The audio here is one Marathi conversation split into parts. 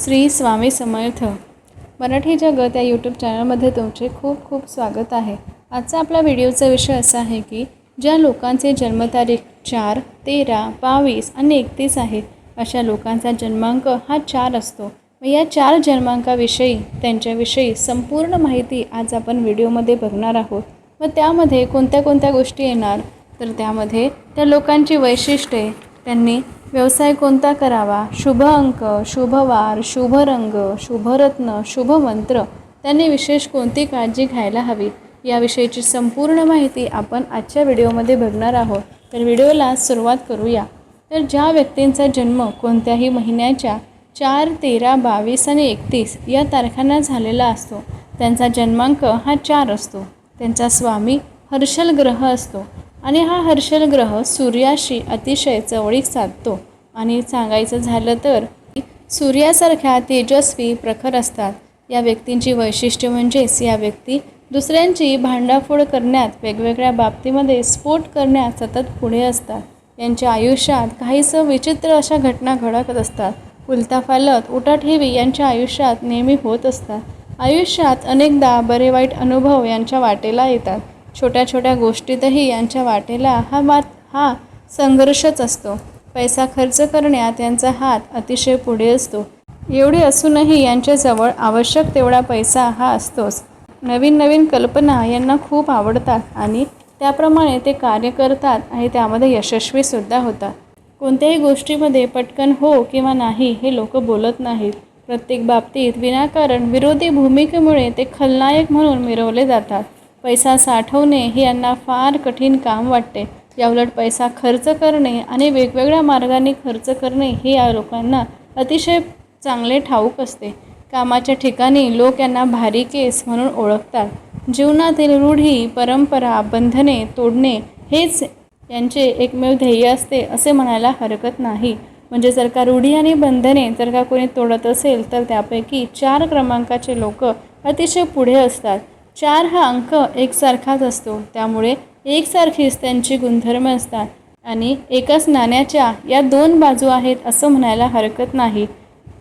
श्री स्वामी समर्थ. मराठी जगत या यूट्यूब चॅनलमध्ये तुमचे खूप खूप स्वागत आहे. आजचा आपला व्हिडिओचा विषय असा आहे की ज्या लोकांचे जन्मतारीख चार तेरा बावीस आणि एकतीस आहेत अशा लोकांचा जन्मांक हा चार असतो. मग या चार जन्मांकाविषयी त्यांच्याविषयी संपूर्ण माहिती आज आपण व्हिडिओमध्ये बघणार आहोत. व त्यामध्ये कोणत्या कोणत्या गोष्टी येणार? तर त्यामध्ये त्या लोकांची वैशिष्ट्ये त्यांनी व्यवसाय कोणता करावा? शुभ अंक शुभ वार शुभ रंग शुभरत्न शुभ मंत्र त्यांनी विशेष कोणती काळजी घ्यायला हवी? याविषयीची संपूर्ण माहिती आपण आजच्या व्हिडिओमध्ये बघणार आहोत. तर व्हिडिओला सुरुवात करूया. तर ज्या व्यक्तींचा जन्म कोणत्याही महिन्याच्या चार तेरा बावीस आणि एकतीस या तारखांना झालेला असतो त्यांचा जन्मांक हा चार असतो. त्यांचा स्वामी हर्षल ग्रह असतो. आणि हा हर्षल ग्रह सूर्याशी अतिशय जवळीक साधतो. आणि सांगायचं झालं तर सूर्यासारख्या तेजस्वी प्रखर असतात. या व्यक्तींची वैशिष्ट्य म्हणजेच या व्यक्ती दुसऱ्यांची भांडाफोड करण्यात वेगवेगळ्या बाबतीमध्ये स्फोट करण्यात सतत पुढे असतात. यांच्या आयुष्यात काहीसं विचित्र अशा घटना घडत असतात. उलताफालत उठाठेवी यांच्या आयुष्यात नेहमी होत असतात. आयुष्यात अनेकदा बरे वाईट अनुभव यांच्या वाटेला येतात. छोट्या छोट्या गोष्टीतही यांच्या वाटेला हा मात हा संघर्षच असतो. पैसा खर्च करण्यात यांचा हात अतिशय पुढे असतो. एवढे असूनही यांच्याजवळ आवश्यक तेवढा पैसा हा असतोच. नवीन नवीन कल्पना यांना खूप आवडतात आणि त्याप्रमाणे ते कार्य करतात आणि त्यामध्ये यशस्वीसुद्धा होतात. कोणत्याही गोष्टीमध्ये पटकन हो किंवा नाही हे लोक बोलत नाहीत. प्रत्येक बाबतीत विनाकारण विरोधी भूमिकेमुळे ते खलनायक म्हणून मिरवले जातात. पैसा साठवणे हे यांना फार कठीण काम वाटते. याउलट पैसा खर्च करणे आणि वेगवेगळ्या मार्गाने खर्च करणे हे या लोकांना अतिशय चांगले ठाऊक असते. कामाच्या ठिकाणी लोक यांना भारी केस म्हणून ओळखतात. जीवनातील रूढी परंपरा बंधने तोडणे हेच यांचे एकमेव ध्येय असते असे म्हणायला हरकत नाही. म्हणजे जर का रूढी आणि बंधने जर का कोणी तोडत असेल तर त्यापैकी चार क्रमांकाचे लोक अतिशय पुढे असतात. चार हा अंक एकसारखाच असतो. त्यामुळे एकसारखीच त्यांची गुणधर्म असतात. आणि एकाच नाण्याच्या या दोन बाजू आहेत असं म्हणायला हरकत नाही.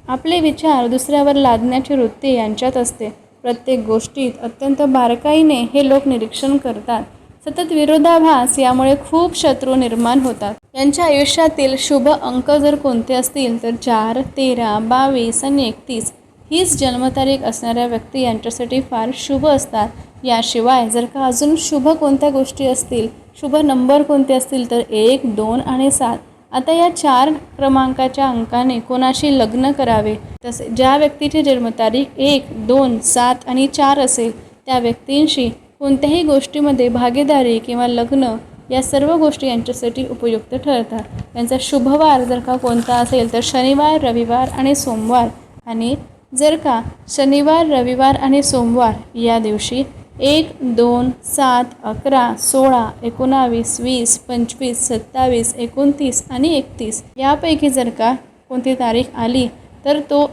आपले विचार दुसऱ्यावर लादण्याची वृत्ती यांच्यात असते. प्रत्येक गोष्टीत अत्यंत बारकाईने हे लोक निरीक्षण करतात. सतत विरोधाभास यामुळे खूप शत्रू निर्माण होतात. यांच्या आयुष्यातील शुभ अंक जर कोणते असतील तर चार तेरा बावीस आणि एकतीस हीच जन्मतारीख असणाऱ्या व्यक्ती यांच्यासाठी फार शुभ असतात. याशिवाय जर का अजून शुभ कोणत्या गोष्टी असतील शुभ नंबर कोणते असतील तर एक दोन आणि सात. आता या चार क्रमांकाच्या अंकाने कोणाशी लग्न करावे? तसे ज्या व्यक्तीची जन्मतारीख एक दोन सात आणि चार असेल त्या व्यक्तींशी कोणत्याही गोष्टीमध्ये भागीदारी किंवा लग्न या सर्व गोष्टी यांच्यासाठी उपयुक्त ठरतात. त्यांचा शुभवार जर का कोणता असेल तर शनिवार रविवार आणि सोमवार. आणि जर का शनिवार रविवार आणि सोमवार या दिवशी एक दोन सात अकरा सोळा एकोणावीस वीस पंचवीस सत्तावीस एकोणतीस आणि एकतीस यापैकी जर का कोणती तारीख आली तर तो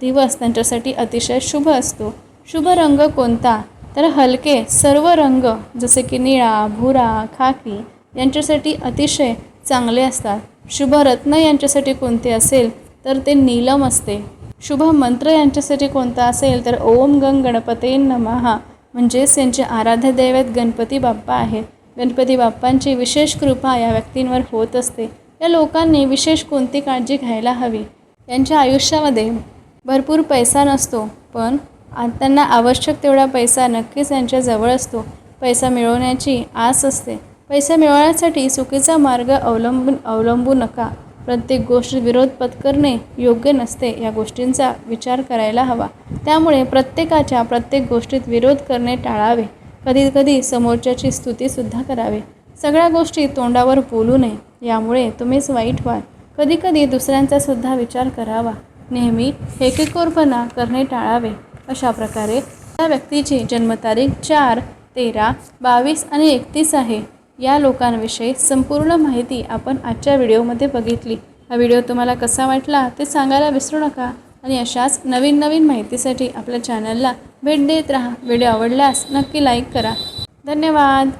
दिवस त्यांच्यासाठी अतिशय शुभ असतो. शुभ रंग कोणता? तर हलके सर्व रंग जसे की निळा भुरा खाकी यांच्यासाठी अतिशय चांगले असतात. शुभ रत्न यांच्यासाठी कोणते असेल तर ते नीलम असते. शुभ मंत्र यांच्यासाठी कोणता असेल तर ओम गंग गणपते नमहा म्हणजेच त्यांचे आराध्य दैवत गणपती बाप्पा आहेत. गणपती बाप्पांची विशेष कृपा या व्यक्तींवर होत असते. या लोकांनी विशेष कोणती काळजी घ्यायला हवी? यांच्या आयुष्यामध्ये भरपूर पैसा नसतो पण त्यांना आवश्यक तेवढा पैसा नक्कीच त्यांच्याजवळ असतो. पैसा मिळवण्याची आस असते. पैसा मिळवण्यासाठी चुकीचा मार्ग अवलंबून अवलंबू नका. प्रत्येक गोष्ट विरोध पत्करणे योग्य नसते या गोष्टींचा विचार करायला हवा. त्यामुळे प्रत्येकाच्या प्रत्येक गोष्टीत विरोध करणे टाळावे. कधीकधी समोरच्याची स्तुतीसुद्धा करावे. सगळ्या गोष्टी तोंडावर बोलू नये. यामुळे तुम्हीच वाईट व्हाल. कधीकधी दुसऱ्यांचा सुद्धा विचार करावा. नेहमी हेकेकोरपणा करणे टाळावे. अशा प्रकारे त्या व्यक्तीची जन्मतारीख चार तेरा बावीस आणि एकतीस आहे. या लोकांविषयी संपूर्ण माहिती आपण आजच्या व्हिडिओमध्ये बघितली. हा व्हिडिओ तुम्हाला कसा वाटला ते सांगायला विसरू नका आणि अशाच नवीन नवीन माहितीसाठी आपल्या चॅनलला भेट देत राहा. व्हिडिओ आवडल्यास नक्की लाईक करा. धन्यवाद.